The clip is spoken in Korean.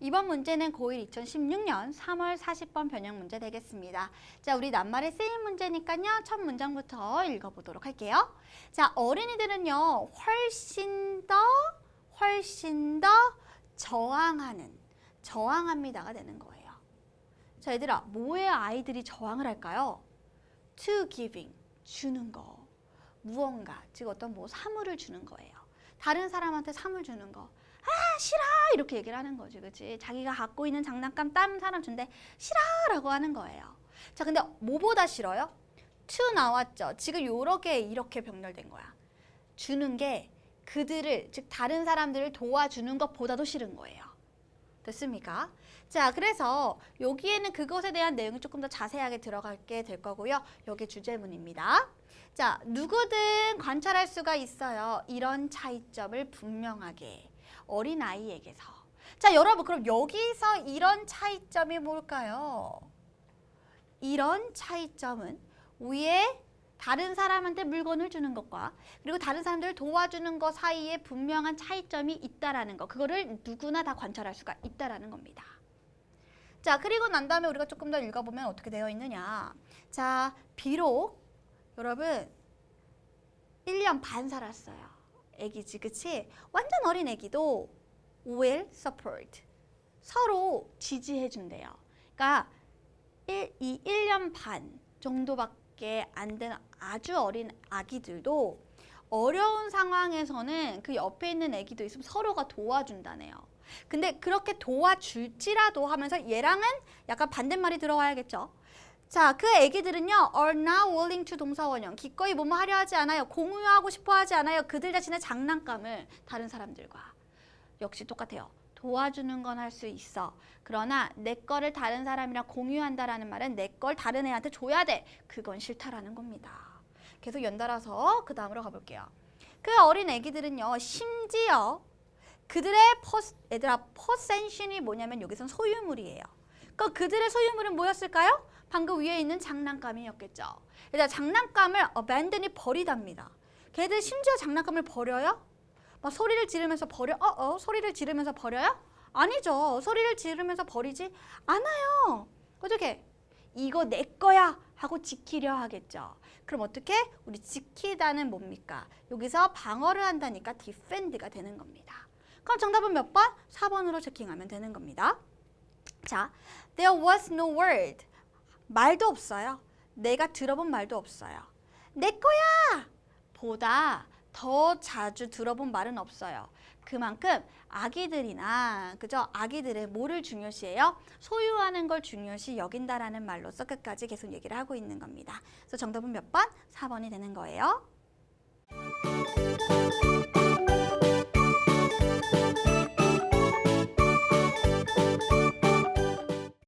이번 문제는 고1 2016년 3월 40번 변형 문제 되겠습니다. 자, 우리 낱말에 쓰인 문제니까요. 첫 문장부터 읽어보도록 할게요. 자, 어린이들은요. 훨씬 더, 훨씬 더 저항하는, 저항합니다가 되는 거예요. 자, 얘들아, 뭐에 아이들이 저항을 할까요? to giving, 주는 거. 무언가, 즉 어떤 뭐 사물을 주는 거예요. 다른 사람한테 사물 주는 거. 아, 싫어! 이렇게 얘기를 하는 거지, 그치? 자기가 갖고 있는 장난감 다른 사람 준대 싫어 라고 하는 거예요. 자, 근데 뭐보다 싫어요? to 나왔죠. 지금 요렇게 이렇게 병렬된 거야. 주는 게 그들을, 즉 다른 사람들을 도와주는 것보다도 싫은 거예요. 됐습니까? 자, 그래서 여기에는 그것에 대한 내용이 조금 더 자세하게 들어가게 될 거고요. 여기 주제문입니다. 자, 누구든 관찰할 수가 있어요. 이런 차이점을 분명하게 어린 아이에게서. 자, 여러분 그럼 여기서 이런 차이점이 뭘까요? 이런 차이점은 위에 다른 사람한테 물건을 주는 것과 그리고 다른 사람들을 도와주는 것 사이에 분명한 차이점이 있다라는 거. 그거를 누구나 다 관찰할 수가 있다라는 겁니다. 자, 그리고 난 다음에 우리가 조금 더 읽어보면 어떻게 되어 있느냐. 자, 비록 여러분 1년 반 살았어요. 애기지, 그치? 완전 어린 애기도 will support. 서로 지지해 준대요. 그러니까 일, 이 1년 반 정도밖에 안 된 아주 어린 아기들도 어려운 상황에서는 그 옆에 있는 애기도 있으면 서로가 도와준다네요. 근데 그렇게 도와줄지라도 하면서 얘랑은 약간 반대말이 들어와야겠죠. 자, 그 애기들은요, are not willing to 동사원형. 기꺼이 뭐뭐 하려 하지 않아요. 공유하고 싶어 하지 않아요. 그들 자신의 장난감을 다른 사람들과. 역시 똑같아요. 도와주는 건 할 수 있어. 그러나 내 거를 다른 사람이랑 공유한다라는 말은 내 걸 다른 애한테 줘야 돼. 그건 싫다라는 겁니다. 계속 연달아서 그 다음으로 가볼게요. 그 어린 애기들은요, 심지어 그들의 퍼, 얘들아, 퍼센션이 뭐냐면 여기선 소유물이에요. 그러니까 그들의 소유물은 뭐였을까요? 방금 위에 있는 장난감이었겠죠. 얘들아, 장난감을 abandon이 버리답니다. 걔들 심지어 장난감을 버려요? 막 소리를 지르면서 버려? 어, 어, 소리를 지르면서 버려요? 아니죠. 소리를 지르면서 버리지 않아요. 어떻게? 이거 내 거야 하고 지키려 하겠죠. 그럼 어떻게? 우리 지키다는 뭡니까? 여기서 방어를 한다니까 defend가 되는 겁니다. 그럼 정답은 몇 번? 4번으로 체킹하면 되는 겁니다. 자, there was no word. 말도 없어요. 내가 들어본 말도 없어요. 내 거야! 보다 더 자주 들어본 말은 없어요. 그만큼 아기들이나 그죠? 아기들의 뭐를 중요시해요? 소유하는 걸 중요시 여긴다라는 말로서 끝까지 계속 얘기를 하고 있는 겁니다. 그래서 정답은 몇 번? 4번이 되는 거예요.